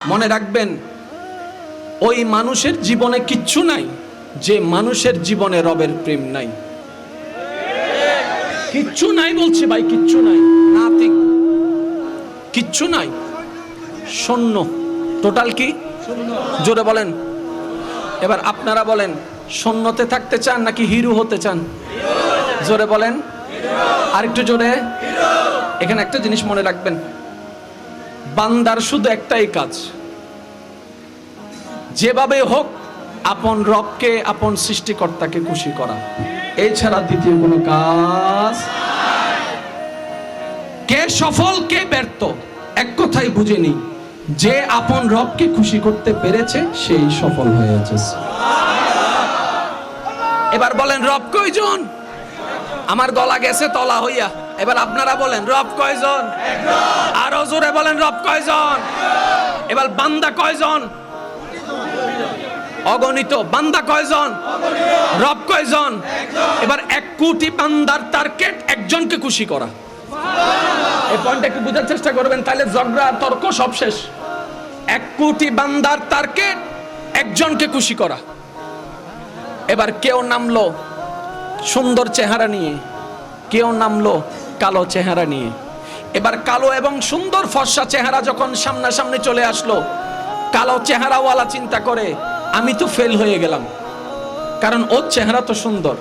মনে রাখবেন, ওই মানুষের জীবনে কিচ্ছু নাই, যে মানুষের জীবনে রবের প্রেম নাই। কিচ্ছু নাই বলছে ভাই, কিচ্ছু নাই। নাথিং কিচ্ছু নাই। শূন্য টোটাল কি? জোরে বলেন। এবার আপনারা বলেন শূন্যতে থাকতে চান নাকি হিরো হতে চান? জোরে বলেন। আরেকটু জোরে। এখানে একটা জিনিস মনে রাখবেন বান্দার শুধু একটাই কাজ। যেভাবে হোক, আপন রবকে, আপন সৃষ্টিকর্তাকে খুশি করা। এছাড়া দ্বিতীয় কোনো কাজ কে সফল, কে ব্যর্থ, এক কথাই বুঝে নি যে আপন রবকে খুশি করতে পেরেছে, সেই সফল হয়েছে এবার বলেন, রব কয়জন? আমার গলা গেছে তলা হইয়া। এবার আপনারা বলেন, রব কয়জন? আরও জোরে বলেন, রব কয়জন? এবার বান্দা কয়জন? অগণিত, বান্দা কয়জন? রব কয়জন? এবার এক কোটি বান্দার টার্গেট একজনকে খুশি করা। এই পয়েন্টটা একটু বোঝার চেষ্টা করবেন, তাহলে ঝগড়া, তর্ক সব শেষ। এক কোটি বান্দার টার্গেট একজনকে খুশি করা। এবার কেউ নামলো সুন্দর চেহারা নিয়ে, কেউ নামলো কালো চেহারা নিয়ে। এবার কালো এবং সুন্দর ফর্সা চেহারা যখন সামনাসামনি চলে আসলো, কালো চেহারাওয়ালা চিন্তা করে, আমি তো ফেল হয়ে গেলাম। কারণ ওর চেহারা তো সুন্দর।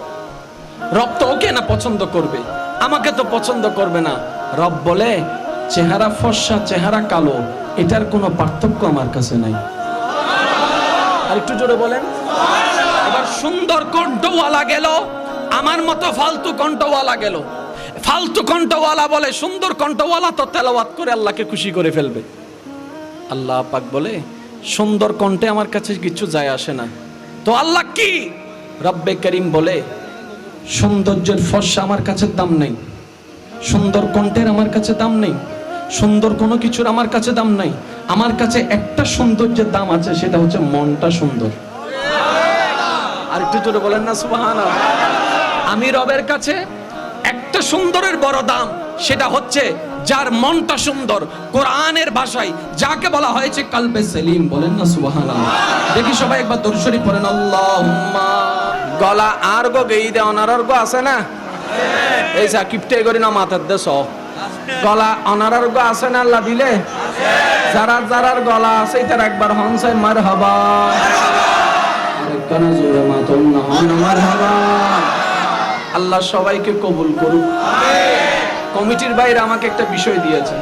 রব তো ওকে না পছন্দ করবে? আমাকে তো পছন্দ করবে না। রব বলে, চেহারা ফর্সা, চেহারা কালো, এটার কোনো পার্থক্য আমার কাছে নাই। আর একটু জোরে বলেন। এবার সুন্দর কণ্ঠওয়ালা গেল, আমার মতো ফালতু কণ্ঠওয়ালা গেল। ফালতু কণ্ঠওয়ালা বলে, সুন্দর কণ্ঠওয়ালা তো তেলাওয়াত করে আল্লাহকে খুশি করে ফেলবে। আল্লাহ পাক বলে, সুন্দর কণ্ঠে আমার কাছে কিছু যায় আসে না। তো আল্লাহ কি? রব্বে করিম বলে, সৌন্দর্যের ফর্সা আমার কাছে দাম নেই। সুন্দর কণ্ঠের আমার কাছে দাম নেই। সুন্দর কোনো কিছুর আমার কাছে দাম নাই। আমার কাছে একটা সৌন্দর্যের দাম আছে, সেটা হচ্ছে মনটা সুন্দর। আর একটু জোরে বলেন না সুবাহান আমি রবের কাছে একটা সুন্দরের বড় দাম, সেটা হচ্ছে যার মনটা সুন্দর। কোরআনের ভাষায় যাকে বলা হয়েছে কালবে সেলিম, বলেন না সুবাহান দেখি সবাই একবার দর্শনী পড়েন আল্লাহ গলা আর গো গেই দে, অনারর গো আছে না? এই যা সাকিবটে করি না মাথার দেশ গলা অনারার গো আছে না, আল্লাহ দিলে? যারা যারার গলা আছে, তার একবার হনসাই মার হবা হন আমার হবা আল্লাহ সবাইকে কবুল করুক। কমিটির বাইরে আমাকে একটা বিষয় দিয়েছে।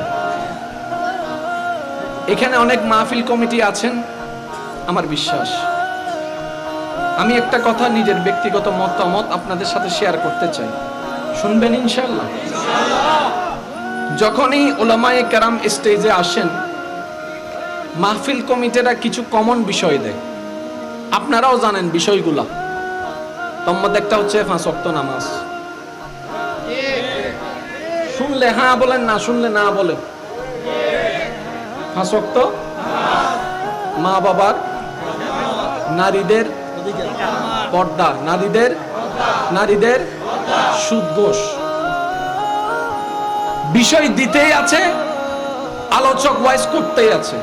এখানে অনেক মাহফিল কমিটি আছেন, আমার বিশ্বাস। আমি একটা কথা নিজের ব্যক্তিগত মতামত আপনাদের সাথে শেয়ার করতে চাই। শুনবেন ইনশাল্লাহ যখনই ওলামায়ে কেরাম স্টেজে আসেন, মাহফিল কমিটিরা কিছু কমন বিষয় দেয়। আপনারাও জানেন বিষয়গুলা। তোর একটা হচ্ছে পাঁচ ওয়াক্ত নামাজ। শুনলে হ্যাঁ বলেন না, শুনলে না বলে। পাঁচ ওয়াক্ত মা বাবার নারীদের পর্দা, নারীদের নারীদের সুদঘোষ বিষয় দিতেই আছে, আলোচক ওয়াইজ করতেই আছে।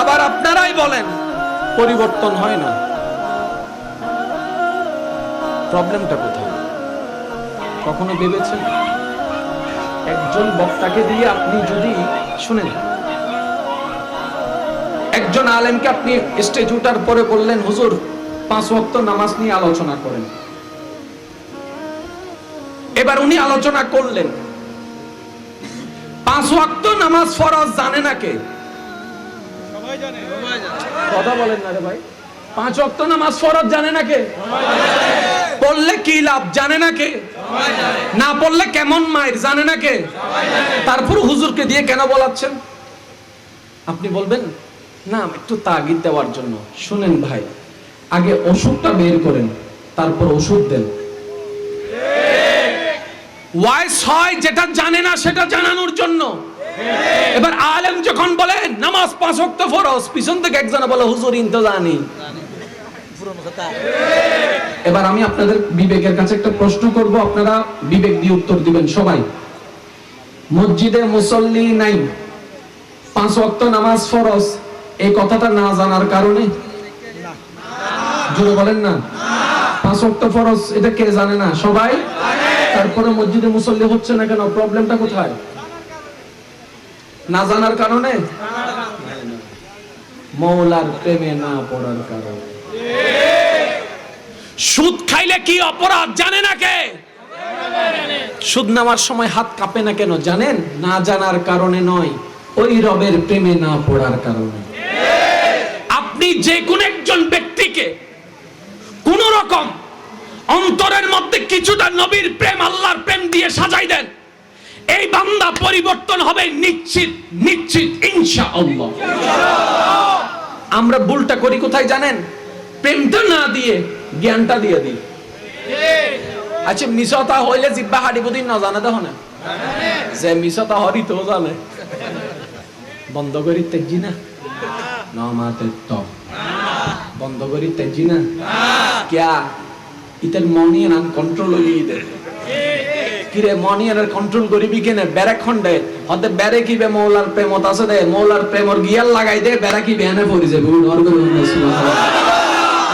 আবার আপনারাই বলেন, পরিবর্তন হয় না। প্রবলেমটা কোথায়? কখনো ভেবেছেন? একজন বক্তাকে দিয়ে আপনি যদি শুনেন। একজন আলেমকে আপনি স্টেজ উঠার পরে বললেন হুজুর পাঁচ ওয়াক্ত নামাজ নিয়ে আলোচনা করেন। এবার উনি আলোচনা করলেন। পাঁচ ওয়াক্ত নামাজ ফরজ জানে না কে? কথা বলেন না রে ভাই। পাঁচ ওয়াক্ত নামাজ ফরজ জানে না কে? পড়লে কি লাভ, জানে না কে? না পড়লে কেমন মায়ের, জানে না কে? তারপর হুজুরকে দিয়ে কেন বলাচ্ছেন? আপনি বলবেন, না একটু তাগিদ দেওয়ার জন্য। শুনেন ভাই, আগে ওষুধটা বের করেন, তারপর ওষুধ দেন। ওয়াইস হয় যেটা জানে না সেটা জানানোর জন্য। এবার আলেম যখন বলে, নামাজ পাঁচ ওয়াক্ত ফরজ, পিছন থেকে একজন বলে, হুজুর ইন এবার আমি আপনাদের বিবেকের কাছে একটা প্রশ্ন করব, আপনারা বিবেক দিয়ে উত্তর দিবেন সবাই। মসজিদে মুসল্লি নাই, পাঁচ ওয়াক্ত নামাজ ফরজ, এই কথাটা না জানার কারণে? বলেন না। পাঁচ এটা কে জানে না? সবাই? তারপরে মসজিদে মুসল্লি হচ্ছে না কেন? প্রবলেমটা কোথায়? না জানার কারণে? মৌলার প্রেমে না পড়ার কারণে। সুদ খাইলে কি অপরাধ? জানে না কে? সুদ নেওয়ার সময় হাত কাঁপে না কেন? জানেন? না জানার কারণে নয়, ওই রবের প্রেমে না পড়ার কারণে। আপনি যে কোন একজন ব্যক্তিকে কোন রকম অন্তরের মধ্যে কিছুটা নবীর প্রেম, আল্লাহর প্রেম দিয়ে সাজাই দেন, এই বান্দা পরিবর্তন হবে নিশ্চিত নিশ্চিত, ইনশাআল্লাহ। আমরা ভুলটা করি কোথায় জানেন? প্রেমটা না দিয়ে, জ্ঞানটা দিয়ে দিই আচ্ছা মিশতা হইলে জিব্বা হাড়ি বুদিন না জানে দেখো না যে মিশতা হরি তো জানে। বন্ধ করি তেজি না? নমাতে তো বন্ধ করি তেজি না? ক্যা? ইতের মনি নাম কন্ট্রোল হইলি ইতে। কিরে মনি আর কন্ট্রোল করিবি কেনে? বেড়ে খন্ডে হতে বেড়ে কিবে মৌলার প্রেমত আছে দে। মৌলার প্রেমর গিয়াল লাগাই দে বেড়া কি বেহানে পড়ি যাবে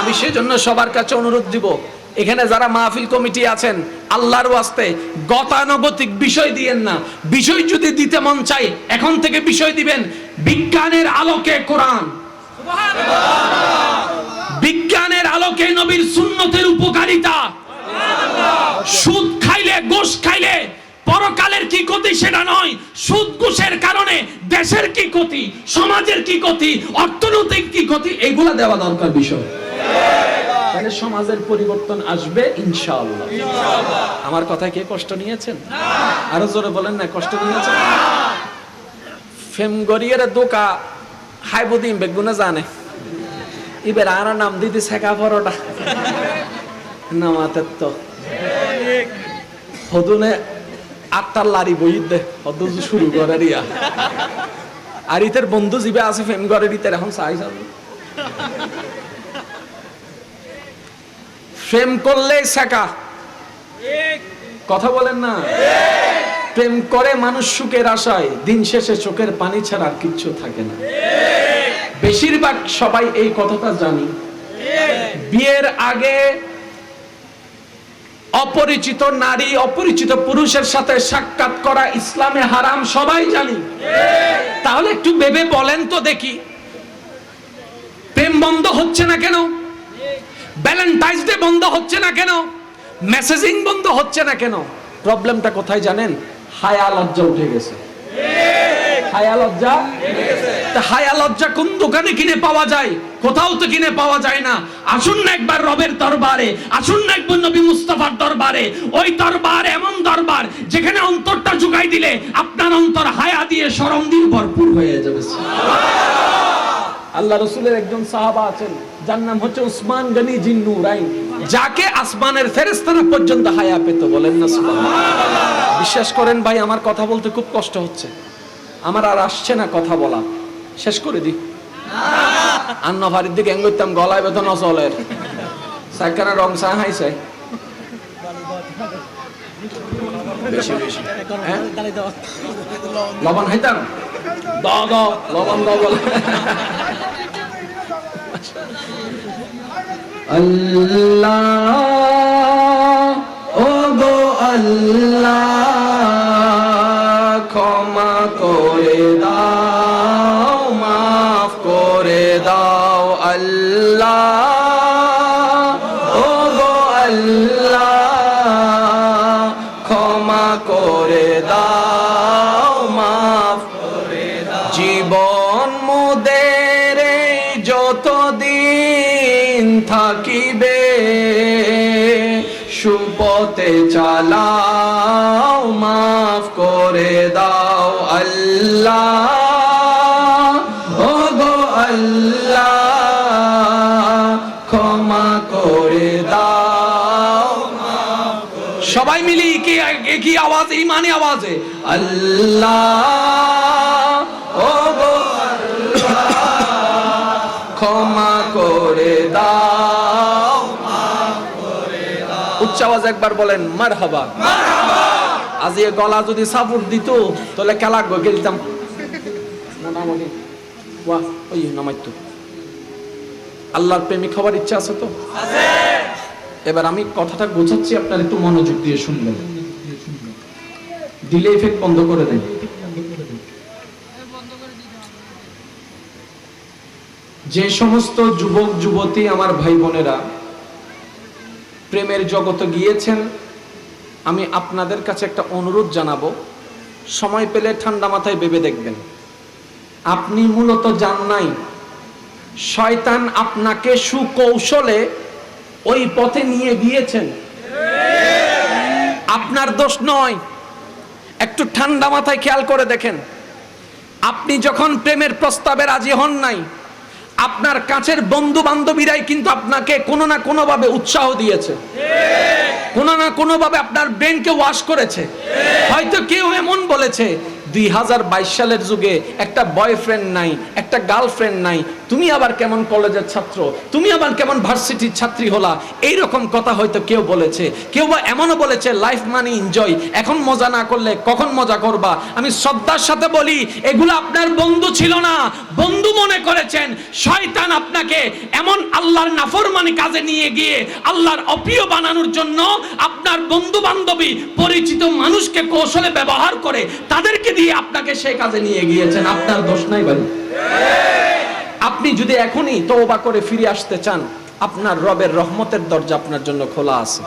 আমি সেজন্য সবার কাছে অনুরোধ দিব। এখানে যারা মাহফিল কমিটি আছেন, আল্লাহর ওয়াস্তে গতানুগতিক বিষয় দিয়েন না। বিষয় যদি দিতে মন চাই, এখন থেকে বিষয় দিবেন, বিজ্ঞানের আলোকে কোরআন। বিজ্ঞানের আলোকে নবীর সুন্নতের উপকারিতা। সুদ খাইলে গোশ খাইলে, পরকালের কি ক্ষতি সেটা নয়। সুদ ঘুষের কারণে দেশের কি ক্ষতি, সমাজের কি ক্ষতি, অর্থনৈতিক কি ক্ষতি, এগুলা দেওয়া দরকার বিষয়। তাহলে সমাজের পরিবর্তন আসবে, ইনশাআল্লাহ। আমার কথায় কে কষ্ট নিয়েছেন? আরও জোরে বলেন না, কষ্ট নিয়েছেন? ফেম গরিয়ের দোকা হাইবুদিন বেগুনা জানে। এবার আর নাম দিদি শেখা পরোটা। নামাতে তো। হদুনে আটটার লারি বই দে হদু শুরু করে রিয়া আর ইতের বন্ধু জিবে আছে ফেম করে ইতের, এখন চাই যাবে প্রেম করলে শেখা। কথা বলেন না। প্রেম করে মানুষ সুখের আশায়, দিন শেষে চোখের পানি ছাড়া আর কিচ্ছু থাকে না। বেশিরভাগ সবাই এই কথাটা জানি। বিয়ের আগে অপরিচিত নারী, অপরিচিত পুরুষের সাথে সাক্ষাৎ করা ইসলামে হারাম সবাই জানি। তাহলে একটু ভেবে বলেন তো দেখি। প্রেম বন্ধ হচ্ছে না কেন? ভ্যালেন্টাইন্স ডে বন্ধ হচ্ছে না কেন? মেসেজিং বন্ধ হচ্ছে না কেন? প্রবলেমটা কোথায় জানেন? হায়া লজ্জা উঠে গেছে। হায়া লজ্জা? কোন দোকানে কিনে পাওয়া যায়? কোথাও তো কিনে পাওয়া যায় না। আসুন না একবার রবের দরবারে, আসুন না একবার নবী মুস্তাফার দরবারে। ওই দরবার এমন দরবার যেখানে অন্তরটা জুগাই দিলে আপনার অন্তর হায়া দিয়ে শরম দিয়ে ভরপুর হয়ে যাবে। আল্লাহ রসুলের একজন সাহাবা আছেন। যার নাম হচ্ছে উসমান গনি জিন্নুরাইন যাকে আসমানের ফেরেস্তারা পর্যন্ত হায়া পেত, বলেন না বিশ্বাস করেন ভাই, আমার কথা বলতে খুব কষ্ট হচ্ছে। আমার আর আসছে না কথা বলা। শেষ করে দি আন্ন ভারির দিকে গলায় বেতন অচলের সাইকানা রং চা হাইছে। হ্যাঁ? লবণ খাইতাম? দ লবণ দ আল্লাহ ও গো আল্লাহ ক্ষমা সবাই মিলি কি কি আওয়াজ? ইমানি আওয়াজে। আল্লাহ ও গো ক্ষমা করে দাও। উচ্চ আওয়াজ একবার বলেন মার হাবা আজ এ গলা যদি সাপোর্ট দিত তাহলে খেলা গেলতাম বাহ ওই নামাই তো আল্লাহর প্রেমিক হওয়ার ইচ্ছা আছে তো? এবার আমি কথাটা গোছাচ্ছি, আপনার একটু মনোযোগ দিয়ে শুনবেন। ডিলে ইফেক্ট বন্ধ করে দেন। যে সমস্ত যুবক, যুবতী, আমার ভাই বোনেরা প্রেমের জগতে গিয়েছেন, আমি আপনাদের কাছে একটা অনুরোধ জানাব, সময় পেলে ঠান্ডা মাথায় ভেবে দেখবেন। আপনি মূলত জান নাই, শয়তান আপনাকে সুকৌশলে ওই পথে নিয়ে গিয়েছেন। আপনার দোষ নয়। একটু ঠান্ডা মাথায় খেয়াল করে দেখেন। আপনি যখন প্রেমের প্রস্তাবে রাজি হন নাই, আপনার কাছের বন্ধু বান্ধবীরাই কিন্তু আপনাকে কোনো না কোনোভাবে উৎসাহ দিয়েছে। কোনো না কোনোভাবে আপনার ব্রেনকে ওয়াশ করেছে। হয়তো কেউ এমন বলেছে দুই হাজার বাইশ সালের যুগে একটা বয়ফ্রেন্ড নাই, একটা গার্লফ্রেন্ড নাই। তুমি আবার কেমন কলেজের ছাত্র? তুমি আবার কেমন ভার্সিটির ছাত্রী হলা? এই রকম কথা হয়তো কেউ বলেছে। কেউ বা এমনও বলেছে লাইফ মানে এনজয় এখন মজা না করলে কখন মজা করবা? আমি শ্রদ্ধার সাথে বলি, এগুলো আপনার বন্ধু ছিল না। বন্ধু মনে করেছেন, শয়তান আপনাকে এমন আল্লাহর নাফরমানি কাজে নিয়ে গিয়ে আল্লাহর অপ্রিয় বানানোর জন্য আপনার বন্ধু বান্ধবী পরিচিত মানুষকে কৌশলে ব্যবহার করে তাদেরকে দিয়ে আপনাকে সেই কাজে নিয়ে গিয়েছেন, আপনার দোষ নাই ভাই। আপনি যদি এখনই তওবা করে ফিরে আসতে চান, আপনার রবের রহমতের দরজা আপনার জন্য খোলা আছে।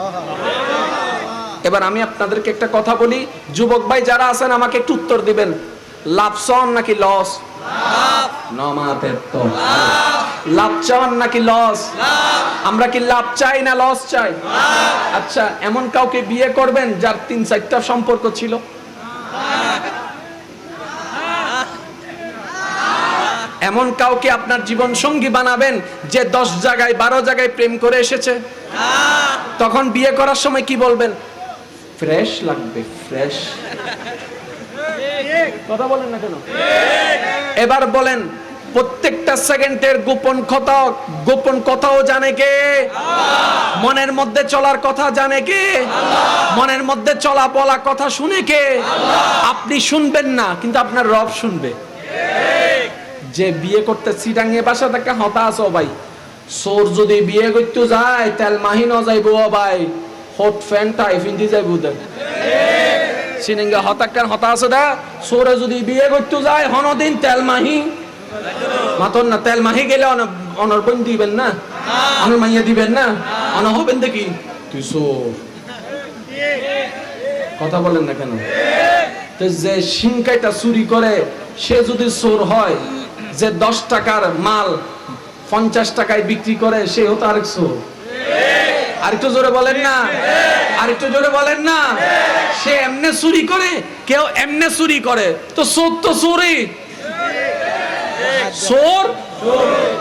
এবার আমি আপনাদেরকে একটা কথা বলি, যুবক ভাই যারা আছেন, আমাকে একটু উত্তর দিবেন। লাভ সন নাকি লস? নমাতের লাভ চান নাকি লস? আমরা কি লাভ চাই না লস চাই? আচ্ছা এমন কাউকে বিয়ে করবেন যার তিন চারটা সম্পর্ক ছিল? এমন কাউকে আপনার জীবন সঙ্গী বানাবেন যে দশ জায়গায়, বারো জায়গায় প্রেম করে এসেছে? তখন বিয়ে করার সময় কি বলবেন? ফ্রেশ লাগবে, ফ্রেশ। কথা বলেন না কেন? এবার বলেন, প্রত্যেকটা সেকেন্ডের গোপন কথা, গোপন কথাও জানে কে? মনের মধ্যে চলার কথা জানে কে? মনের মধ্যে চলা বলা কথা শুনে কে? আপনি শুনবেন না, কিন্তু আপনার রব শুনবে। যে বিয়ে করতে সিটাঙ্গে বাসা থেকে হতাশ ভাই। সোর যদি বিয়ে করতে যায়, তেল মাহি ন যাইব ভাই। হট ফ্যান টাই ফিন্দি যাইব দেন সিনেঙ্গে হতাক্কার হতাশ দা? সোরে যদি বিয়ে করতে যায়, হনদিন তেল মাহি। মাতন না, তেল মাহি গেলে অন- অনর্পণ দিবেন না? অনর মাইয়া দিবেন না? অন হবেন দেখি। তুই সোর কথা বলেন না কেন? যে সিংকাইটা চুরি করে, সে যদি চোর হয় যে দশ টাকার মাল পঞ্চাশ টাকায় বিক্রি করে, সে হতো আরেক চোর। আরেকটু জোরে বলেন না। আরেকটু জোরে বলেন না। সে এমনে চুরি করে, কেউ এমনে চুরি করে। তো চোর তো চোরই। চোর?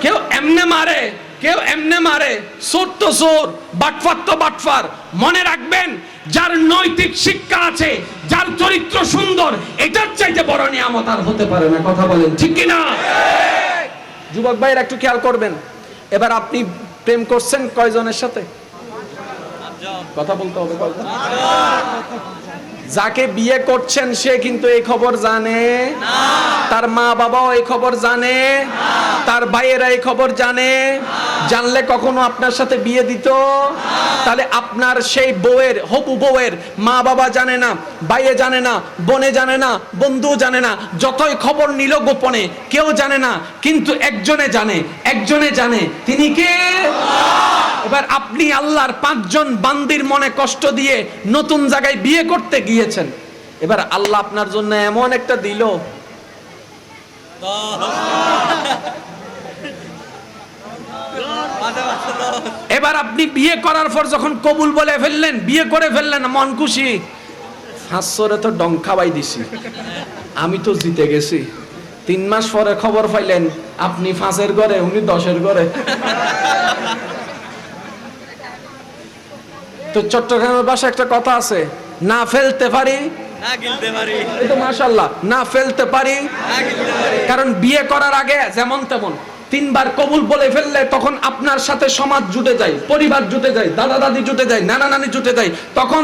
কেউ এমনে মারে, কেউ এমনে মারে। চোর তো চোর, বাটফার তো বাটফার। মনে রাখবেন যার নৈতিক শিক্ষা আছে যার চরিত্র সুন্দর এটার চাইতে বড় নিয়ামত আর হতে পারে না। কথা বলেন ঠিক কিনা? যুবক ভাইয়ের একটু খেয়াল করবেন। এবার আপনি প্রেম করছেন কয়জনের সাথে? কথা বলতে হবে কয়জন? যাকে বিয়ে করছেন সে কিন্তু এই খবর জানে। তার মা বাবাও এই খবর জানে। তার ভাইয়েরা এই খবর জানে। জানলে কখনো আপনার সাথে বিয়ে দিত। তাহলে আপনার সেই বউয়ের হবু বউয়ের মা বাবা জানে না ভাইয়ে জানে না বোনে জানে না বন্ধু জানে না যতই খবর নিল গোপনে কেউ জানে না কিন্তু একজনে জানে একজনে জানে। তিনি কে? এবার আপনি আল্লাহর পাঁচজন বান্দির মনে কষ্ট দিয়ে নতুন জায়গায় বিয়ে করতে গিয়েছেন। এবার আল্লাহ আপনার জন্য এমন একটা দিল। এবার আপনি বিয়ে করার পর যখন কবুল বলে ফেললেন, বিয়ে করে ফেললেন, মন খুশি। হাসরে তো ডঙ্কা বাই দিছি। আমি তো জিতে গেছি। তিন মাস পরে খবর পাইলেন, আপনি ফাঁসের ঘরে, উনি দশের ঘরে। তো চট্টগ্রামের বাসা একটা কথা আছে না ফেলতে পারি। না মাশাল্লাহ ফেলতে পারি। কারণ বিয়ে করার আগে যেমন তেমন তিনবার কবুল বলে ফেললে তখন আপনার সাথে সমাজ জুটে যায় পরিবার জুটে যায় দাদা দাদি জুটে যায় নানা নানি জুটে যায় তখন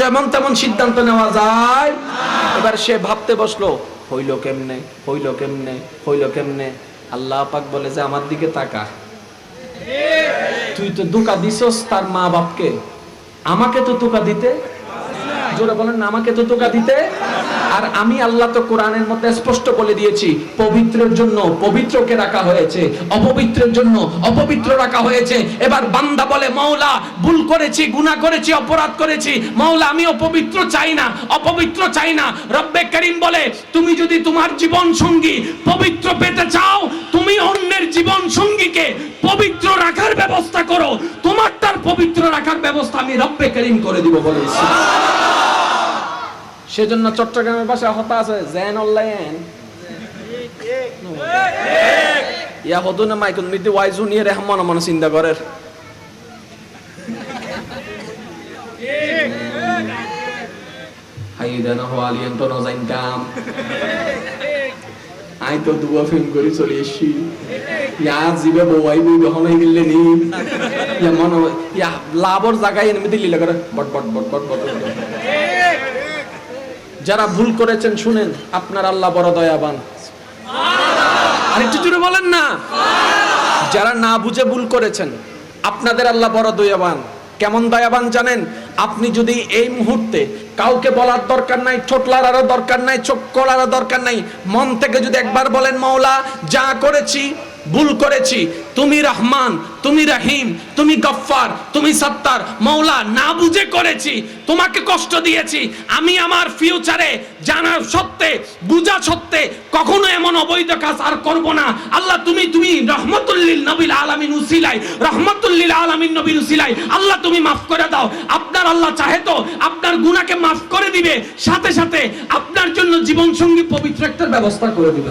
যেমন তেমন সিদ্ধান্ত নেওয়া যায়। এবার সে ভাবতে বসল হইল কেমনে হইল কেমনে হইল কেমনে? আল্লাহ পাক বলে যে আমার দিকে তাকা। তুই তো ধোকা দিছস তার মা বাপকে আমাকে তো তোকা দিতে? জোরে বলেন না আমাকে তো তোকা দিতে? আর আমি আল্লাহ তো কোরআনের মধ্যে স্পষ্ট বলে দিয়েছি, পবিত্রের জন্য পবিত্রকে রাখা হয়েছে, অপবিত্রের জন্য অপবিত্র রাখা হয়েছে। এবার বান্দা বলে মৌলা ভুল করেছি, গুনাহ করেছি, অপরাধ করেছি। মৌলা আমি অপবিত্র চাই না, অপবিত্র চাই না। রব্বে করিম বলে, তুমি যদি তোমার জীবন সঙ্গী পবিত্র পেতে চাও, তুমি অন্যের জীবন সঙ্গীকে পবিত্র রাখার ব্যবস্থা করো। তোমার তার পবিত্র রাখার ব্যবস্থা আমি রব্বে করিম করে দিব বলেছি সেজন্য চট্টগ্রামের ভাষা হতা আছে জেন অনলাইন ইয়া হদু না মাইকুন মিদি ওয়াইজু নিয়ে রেহমান মনে চিন্তা করে। হাই দেন হওয়ালিয়ান তো নজাইন কাম। আই তো দুয়া ফিল্ম করে চলে এসছি। ইয়া জিবে বউয়াই বই হনাই গিললে নি। ইয়া মন ইয়া লাভর জায়গায় এনে দিলি লাগে বট বট বট বট বট। যারা ভুল করেছেন, শুনেন, আপনার আল্লাহ বড় দয়াবান। আর একটু জুড়ে বলেন না? যারা না বুঝে ভুল করেছেন, আপনাদের আল্লাহ বড় দয়াবান। কেমন দয়াবান জানেন? আপনি যদি এই মুহূর্তে কাউকে বলার দরকার নাই ঠোঁট লাড়ারও দরকার নাই, চোখ কলারও দরকার নাই, মন থেকে যদি একবার বলেন, মৌলা, যা করেছি ভুল করেছি। তুমি রহমান, তুমি রহিম, তুমি গফফার, তুমি সত্তার। মৌলা না বুঝে করেছি। তোমাকে কষ্ট দিয়েছি। আমি আমার ফিউচারে জানার সত্ত্বে, বুঝা সত্ত্বে কখনো এমন অবৈধ কাজ আর করব না। আল্লাহ, তুমি তুমি রহমতুল্লিল নবীল আলামিন উসিলাই রহমতুল্লিল আলামিন নবীর উসিলাই আল্লাহ, তুমি মাফ করে দাও। আপনার আল্লাহ চাহে তো আপনার গুনাহকে মাফ করে দিবে। সাথে সাথে আপনার জন্য জীবন সঙ্গী পবিত্র একটা ব্যবস্থা করে দিবে।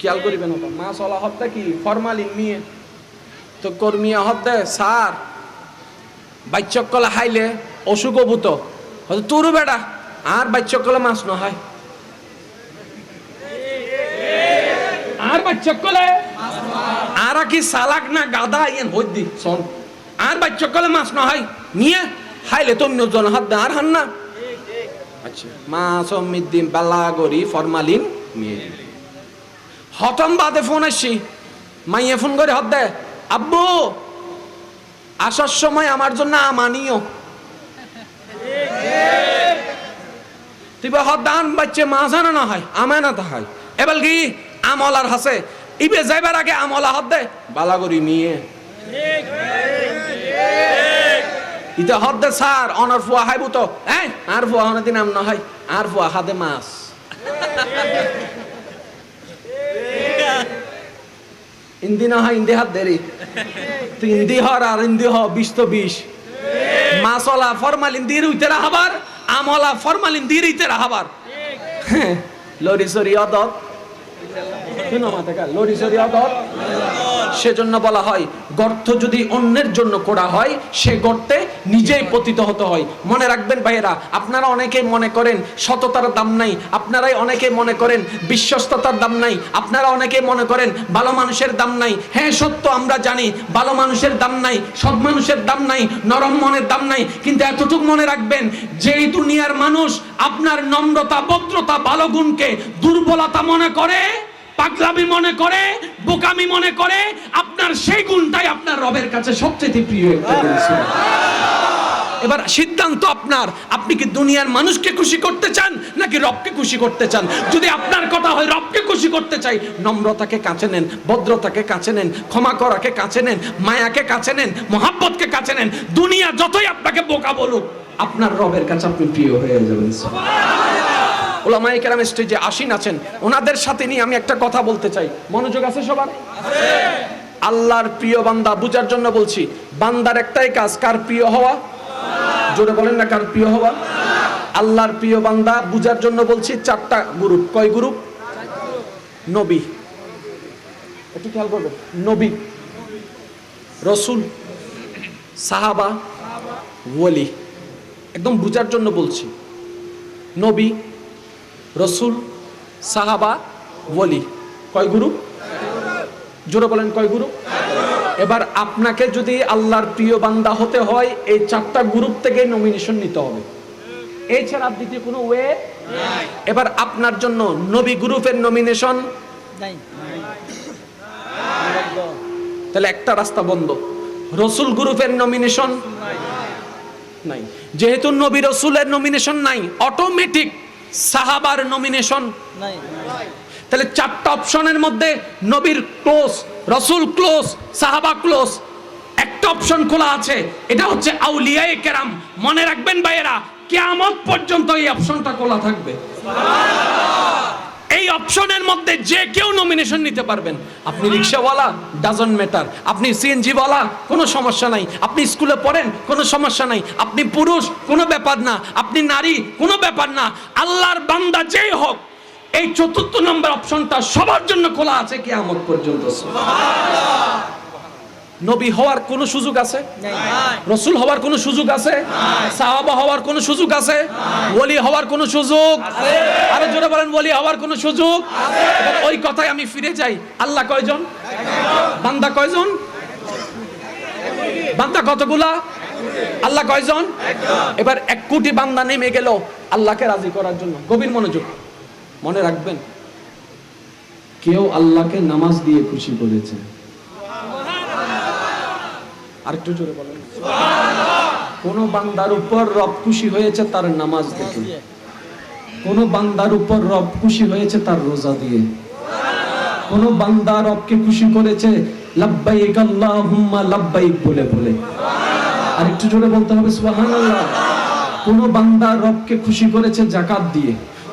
খেয়াল করিবেন ওটা। মাছ অলা হদ্দা কি? ফরমালিন নিয়ে। তো কর্মিয়া হদ্দে সার বাচ্চকলে হাইলে অসুখ ভূত হয়তো তোরও বেড়া আর বাচ্চকলে মাছ নহয়। আর বাচ্চকলে আর কি সালাক না গাদা ইয়েন হই দি শোন আর বাচ্চকলে মাছ নহয়। নিয়ে হাইলে তো জন হাত আর হান না। আচ্ছা মাছ অমিদ্দিন বালা গরি ফরমালিন নিয়ে। হতম বাদে ফোন আসছি মাইয়ে ফোন করে হদ দে আব্বু, আসার সময় আমার জন্য আমানিও তুই হদ দান বাচ্চে মাছ আনা না হয় আমানা তা হয়। এবার কি? আমলার হাসে, ইবে যাইবার আগে আমলা হদ দে বালাগরি নিয়ে। ইতে হদ দে, স্যার, অনার ফুয়া হাইবু তো। হ্যাঁ আর ফুয়া হনে দিন আম না হয়, আর ফুয়া হাতে মাছ। ইন্দি না হয় ইন্দি হাত দেরি। তুই ইন্দি হর আর ইন্দি হ বিশ তো বিশ। মাসলা ফরমালিন দিয়ে উইতে রাহাবার আমলা ফরমালিন দিয়ে উইতে রাহাবার। লরি সরি অদত। লরি সরি অদত। সেজন্য বলা হয়, গর্ত যদি অন্যের জন্য করা হয়, সে গর্তে নিজেই পতিত হতে হয়। মনে রাখবেন ভাইয়েরা, আপনারা অনেকেই মনে করেন সততার দাম নাই, আপনারাই অনেকে মনে করেন বিশ্বস্ততার দাম নাই, আপনারা অনেকে মনে করেন ভালো মানুষের দাম নাই। হ্যাঁ সত্য, আমরা জানি ভালো মানুষের দাম নাই, সৎ মানুষের দাম নাই, নরম মনের দাম নাই, কিন্তু এতটুকু মনে রাখবেন, যেই দুনিয়ার মানুষ আপনার নম্রতা, ভদ্রতা, ভালো গুণকে দুর্বলতা মনে করে পাগলামি মনে করে, বোকামি মনে করে, আপনার সেই গুণটাই আপনার রবের কাছে সবচেয়ে প্রিয় একটা। এবার সিদ্ধান্ত আপনার। আপনি কি দুনিয়ার মানুষকে খুশি করতে চান, নাকি রবকে খুশি করতে চান? যদি আপনার কথা হয় রবকে খুশি করতে চাই, নম্রতাকে কাছে নেন, ভদ্রতাকে কাছে নেন, ক্ষমা করাকে কাছে নেন, মায়াকে কাছে নেন, মহাব্বতকে কাছে নেন, দুনিয়া যতই আপনাকে বোকা বলুক, আপনার রবের কাছে আপনি প্রিয় হয়ে যাবেন। ওলামাই কেরাম স্টেজে আসীন আছেন, ওনাদের সাথে নিয়ে আমি একটা কথা বলতে চাই। মনোযোগ আছে সবার? আল্লাহর প্রিয় বান্দা, বুঝার জন্য বলছি, বান্দার একটাই কাজ, কার প্রিয় হওয়া? জোরে বলেন না কার প্রিয় হওয়া? আল্লাহর প্রিয় বান্দা, বুঝার জন্য বলছি, চারটা গ্রুপ। কয় গ্রুপ? নবী। একটু খেয়াল করবে নবী, রসুল, সাহাবা, ওয়ালি। একদম বুঝার জন্য বলছি। নবী রসুল সাহাবা ওয়ালি কয় গুরু? জোরে বলেন কয় গুরু? এবার আপনাকে যদি আল্লাহর প্রিয় বান্দা হতে হয় এই চারটা গ্রুপ থেকে নমিনেশন নিতে হবে। এছাড়া আর দ্বিতীয় কোনো ওয়ে? এবার আপনার জন্য নবী গ্রুপের নমিনেশন তাহলে একটা রাস্তা বন্ধ। রসুল গ্রুপের নমিনেশন নাই। যেহেতু নবী রসুলের নমিনেশন নাই অটোমেটিক সাহাবার নমিনেশন তাহলে চারটা অপশনের মধ্যে নবীর ক্লোজ রসুল ক্লোজ সাহাবা ক্লোজ একটা অপশন খোলা আছে এটা হচ্ছে আউলিয়ায়ে কেরাম। মনে রাখবেন ভাইয়েরা কেয়ামত পর্যন্ত এই অপশনটা খোলা থাকবে। এই অপশনের মধ্যে যে কেউ নমিনেশন নিতে পারবেন। আপনি রিক্সাওয়ালা ডাজন ম্যাটার আপনি সিএনজিওয়ালা কোনো সমস্যা নাই। আপনি স্কুলে পড়েন, কোনো সমস্যা নাই। আপনি পুরুষ, কোনো ব্যাপার না। আপনি নারী, কোনো ব্যাপার না। আল্লাহর বান্দা যেই হোক, এই চতুর্থ নম্বর অপশনটা সবার জন্য খোলা আছে কি আমার পর্যন্ত নবী হওয়ার কোনো সুযোগ আছে? রসুল হওয়ার কোনো সুযোগ আছে? সাহাবা হওয়ার কোনো সুযোগ আছে? ওলি হওয়ার কোনো সুযোগ? আরও জোরে বলেন ওলি হওয়ার কোনো সুযোগ? ওই কথায় আমি ফিরে যাই। আল্লাহ কয়জন? বান্দা কয়জন? বান্দা কতগুলা? আল্লাহ কয়জন? এবার এক কোটি বান্দা নেমে গেল আল্লাহকে রাজি করার জন্য। গভীর মনোযোগ। মনে রাখবেন কেউ আল্লাহকে নামাজ দিয়ে খুশি করেছে। আরেকটু জোরে বলেন। কোন বান্দার উপর রব খুশি হয়েছে তার নামাজ দেখে। কোন বান্দার উপর রব খুশি হয়েছে তার রোজা দিয়ে। কোন বান্দা রবকে খুশি করেছে, লাব্বাইক আল্লাহুম্মা, লাব্বাইক বলে বলে। জোরে বলতে হবে, সুবহানাল্লাহ। কোন বান্দা রবকে খুশি করেছে জাকাত দিয়ে।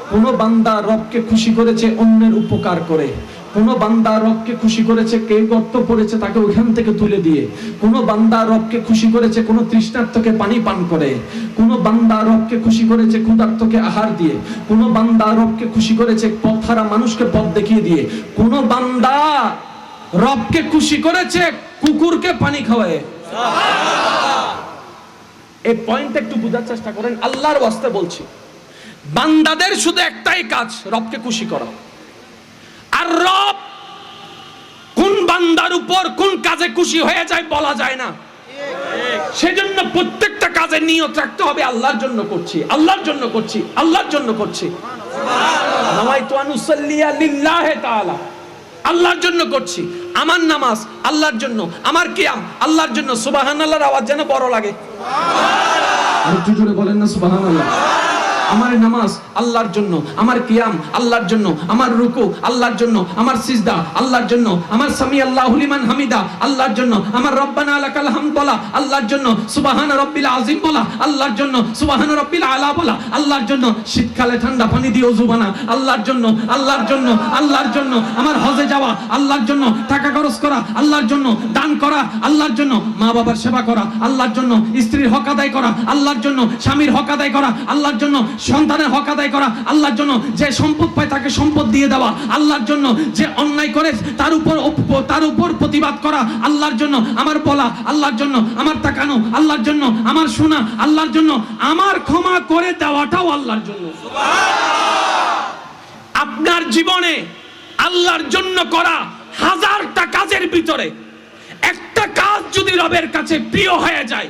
কোন বান্দা রবকে খুশি করেছে অন্যের উপকার করে। কোন বান্দা রবকে খুশি করেছে কে গর্ত পড়েছে তাকে ওইখান থেকে তুলে দিয়ে। কোন বান্দা রবকে খুশি করেছে, কোন তৃষ্ণার্থকে পানি পান করে। কোন বান্দা রবকে খুশি করেছে, ক্ষুধার্তকে আহার দিয়ে। কোন বান্দা রবকে খুশি করেছে, পথহারা মানুষকে পথ দেখিয়ে দিয়ে। কোন বান্দা রবকে খুশি করেছে, কুকুরকে পানি খাওয়ায়। এই পয়েন্ট একটু বোঝার চেষ্টা করেন, আল্লাহর ওয়াস্তে বলছি। বান্দাদের শুধু একটাই কাজ, রবকে খুশি করা আর রব বান্দার উপর কোন কাজে খুশি হয়ে যায় বলা যায় না। সেজন্য প্রত্যেকটা কাজে নিয়ত রাখতে হবে, আল্লাহর জন্য করছি, আল্লাহর জন্য করছি, আল্লাহর জন্য করছি। আল্লাহর জন্য করছি, আমার নামাজ আল্লাহর জন্য, আমার কিয়াম আল্লাহর জন্য। সুবহানাল্লাহর আওয়াজ যেন বড় লাগে। বলেন না, সুবহানাল্লাহ। আমার নামাজ আল্লাহর জন্য আমার কিয়াম আল্লাহর জন্য আমার রুকু আল্লাহর জন্য আমার সিজদা আল্লাহর জন্য আমার সামি আল্লাহু হামিদা আল্লাহর জন্য আমার রব্বানা লাকাল হামদ বলা আল্লাহর জন্য সুবহান রাব্বিল আযীম বলা আল্লাহর জন্য সুবহান রাব্বিল আলা বলা আল্লাহর জন্য শীতকালে ঠান্ডা পানি দিয়ে ওযু বানা আল্লাহর জন্য আল্লাহর জন্য আল্লাহর জন্য আমার হজে যাওয়া আল্লাহর জন্য টাকা খরচ করা আল্লাহর জন্য দান করা আল্লাহর জন্য মা বাবার সেবা করা আল্লাহর জন্য স্ত্রীর হক আদায় করা আল্লাহর জন্য স্বামীর হক আদায় করা আল্লাহর জন্য সন্তানের হক আদায় করা, আল্লাহর জন্য যে সম্পদ পায় তাকে সম্পদ দিয়ে দেওয়া, আল্লাহর জন্য যে অন্যায় করে তার উপর তার উপর প্রতিবাদ করা, আল্লাহর জন্য আমার বলা, আল্লাহর জন্য আমার তাকানো, আল্লাহর জন্য আমার শোনা, আল্লাহর জন্য আমার ক্ষমা করে দেওয়াটাও আল্লাহর জন্য। আপনার জীবনে আল্লাহর জন্য করা হাজারটা কাজের ভিতরে একটা কাজ যদি রবের কাছে প্রিয় হয়ে যায়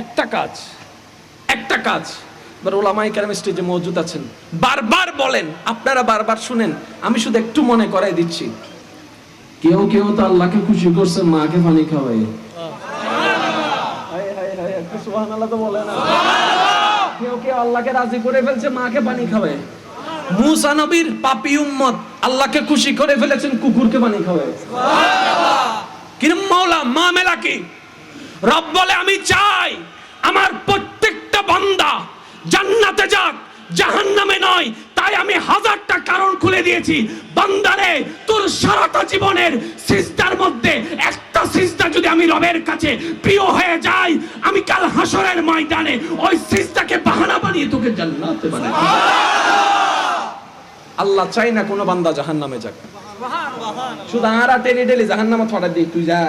একটা কাজ একটা কাজ এবার ওলামাই কেরাম স্টেজে মজুদ আছেন। বারবার বলেন আপনারা বারবার শুনেন আমি শুধু একটু মনে করাই দিচ্ছি। কেউ কেউ তো আল্লাহকে খুশি করছে মাকে পানি খাওয়াই একটু সুবহানাল্লাহ তো বলে না কেউ কেউ আল্লাহকে রাজি করে ফেলছে মাকে পানি খাওয়ায়। মুসা নবীর পাপি উম্মত আল্লাহকে খুশি করে ফেলেছেন কুকুরকে পানি খাওয়ায়। কিরম মাওলা মা মেলা কি? রব বলে আমি চাই আমার প্রত্যেকটা বান্দা জান্নাতে যাক জাহান নামে নয়। তাই আমি হাজারটা কারণ খুলে দিয়েছি। বান্দারে তোর সারাটা জীবনের সিস্টার মধ্যে একটা সিস্টার যদি আমি রবের কাছে প্রিয় হয়ে যাই আমি কাল হাসরের ময়দানে ওই সিস্টারকে বাহানা বানিয়ে তোকে জান্নাতে বানাই আল্লাহ চাই না কোনো বান্দা জাহান নামে যাক শুধু আর টেনে ডেলি জাহান নামে দিই তুই যা।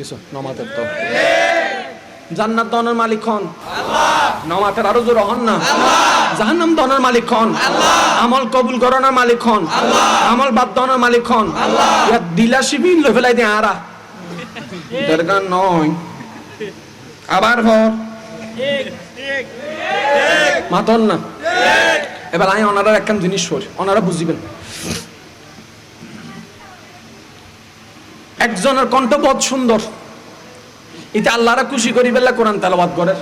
কিছু, নমাতের তো জান্নাত দনের মালিক হন। নমাতের আরও জোর হন না। জাহান্নাম দনের মালিক হন। আমল কবুল করোনার মালিক হন। আমল বাদ দনের মালিক হন। ইয়া দিলা শিবির ফেলাই দিয়ে আরা। দরকার নয়। আবার হর। মাতন না। এবার আমি ওনারা একখান জিনিস ওনারা বুঝিবেন। একজনের কণ্ঠ বহুত সুন্দর। এটা আল্লাহরা খুশি করি বেলা কোরআন তেলাবাদ করে।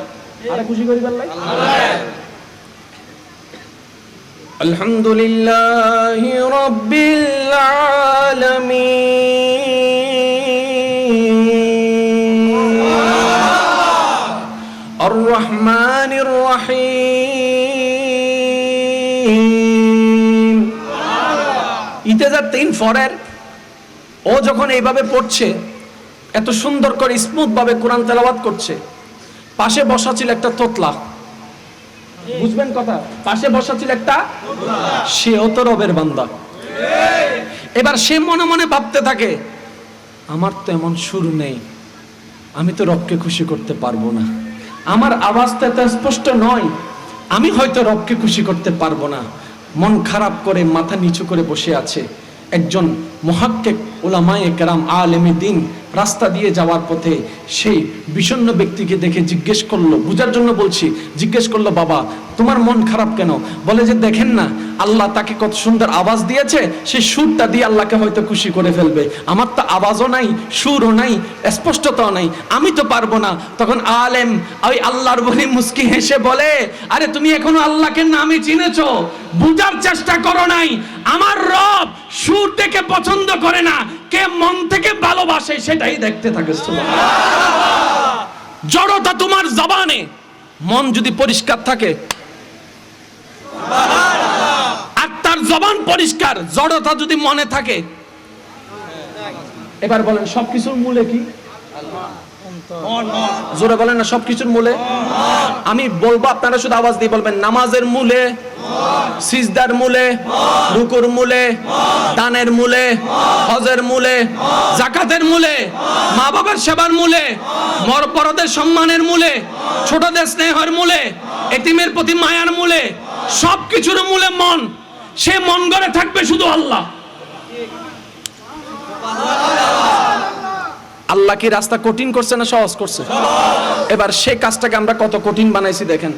আলহামদুলিল্লাহ রব্বিল আলামিন। আর রহমানির রহিম। ইতেজার তিন ফরের। ও যখন এইভাবে পড়ছে, এত সুন্দর করে স্মুথ ভাবে কোরআন তেলাওয়াত করছে, পাশে বসা ছিল একটা তোতলা। বুঝবেন কথা? পাশে বসা ছিল একটা সেও তো রবের বান্দা। এবার সে মনে মনে ভাবতে থাকে, আমার তো এমন সুর নেই, আমি তো রবকে খুশি করতে পারব না। আমার আওয়াজটা এত স্পষ্ট নয়, আমি হয়তো রবকে খুশি করতে পারব না। মন খারাপ করে, মাথা নিচু করে বসে আছে একজন মহাক্কেক ওলামায়ে কেরাম আলেমে দিন রাস্তা দিয়ে যাওয়ার পথে সেই বিষণ্ণ ব্যক্তিকে দেখে জিজ্ঞেস করল, বুঝার জন্য বলছি, জিজ্ঞেস করল, বাবা, তোমার মন খারাপ কেন? বলে যে, দেখেন না, আল্লাহ তাকে কত সুন্দর আওয়াজ দিয়েছে, সেই সুরটা দিয়ে আল্লাহকে হয়তো খুশি করে ফেলবে। আমার তো আওয়াজও নাই, সুরও নাই, স্পষ্টতাও নাই, আমি তো পারব না। তখন আলেম ওই আল্লাহর বলি মুস্কি হেসে বলে, আরে, তুমি এখনও আল্লাহকে নামে চিনেছ? বুঝার চেষ্টা করো নাই। আমার রব সুর দেখে পছন্দ করে না। কে মন ভালোবাসে সেটাই দেখতে থাকে জড়তা তোমার জবানে। মন যদি পরিষ্কার থাকে। আর তার জবান পরিষ্কার, জড়তা যদি মনে থাকে। এবার বলেন, সবকিছুর মূলে কি? জোরে বলেন না, সবকিছুর মূলে? আমি বলব, আপনারা শুধু আওয়াজ দিয়ে বলবেন, নামাজের মূলে, সিজদার মূলে, রুকুর মূলে, দানের মূলে, হজের মূলে জাকাতের মূলে মা বাবার সেবার মূলে মর পরদের সম্মানের মূলে, ছোটদের স্নেহের মূলে, এতিমের প্রতি মায়ার মূলে, সবকিছুর মূলে মন। সে মন গড়ে থাকবে শুধু আল্লাহ। আল্লাহ কি রাস্তা কঠিন করছে না সহজ করছে? এবার সেই কাজটাকে আমরা কত কঠিন বানাইছি দেখেন।